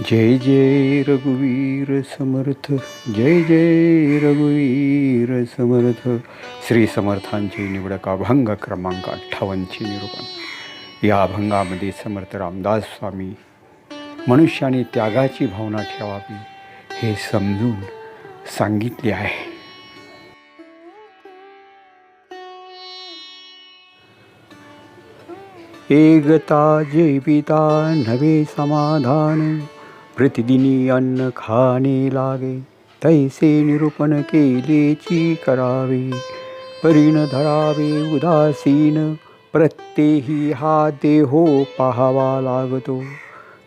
जय जय रघुवीर समर्थ जय जय रघुवीर समर्थ. श्री समर्थांची निवडक अभंग क्रमांक अठ्ठावन्नचे निरूपण. या अभंगामध्ये समर्थ रामदास स्वामी मनुष्याने त्यागाची भावना ठेवावी हे समजून सांगितले आहे. एकता जीविता नवे समाधान. प्रतिदिनी अन्न खाणे लागे तैसे निरूपण केलेची करावे. परिण धरावे उदासीन प्रत्येही हा देहो पाहावा लागतो.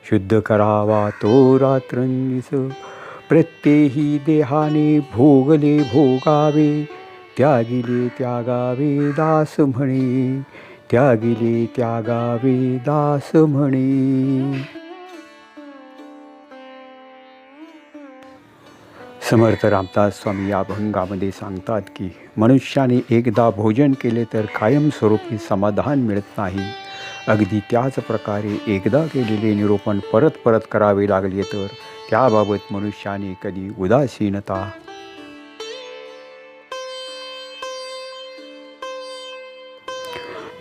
शुद्ध करावा तो रात्रंदिस प्रत्येही देहाने भोगले भोगावे. त्यागिले त्यागावे दास म्हणे त्यागिले त्यागावे दास म्हणे. समर्थ रामदास स्वामी या अभंगामध्ये सांगतात की मनुष्याने एकदा भोजन केले तर कायमस्वरूपी समाधान मिळत नाही. अगदी त्याच प्रकारे एकदा केलेले निरूपण परत परत करावे लागले तर त्याबाबत मनुष्याने कधी उदासीनता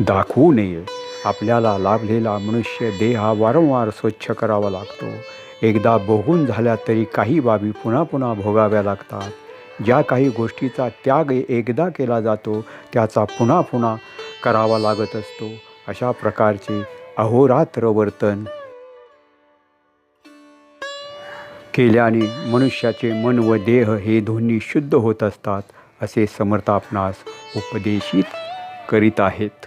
दाखवू नये. आपल्याला लाभलेला मनुष्य देह हा वारंवार स्वच्छ करावा लागतो. एकदा भोगून झाल्या तरी काही बाबी पुन्हा पुन्हा भोगाव्या लागतात. ज्या काही गोष्टीचा त्याग एकदा केला जातो त्याचा पुन्हा पुन्हा करावा लागत असतो. अशा प्रकारचे अहोरात्र वर्तन केल्याने मनुष्याचे मन व देह हे दोन्ही शुद्ध होत असतात असे समर्थ आपणास उपदेशित करीत आहेत.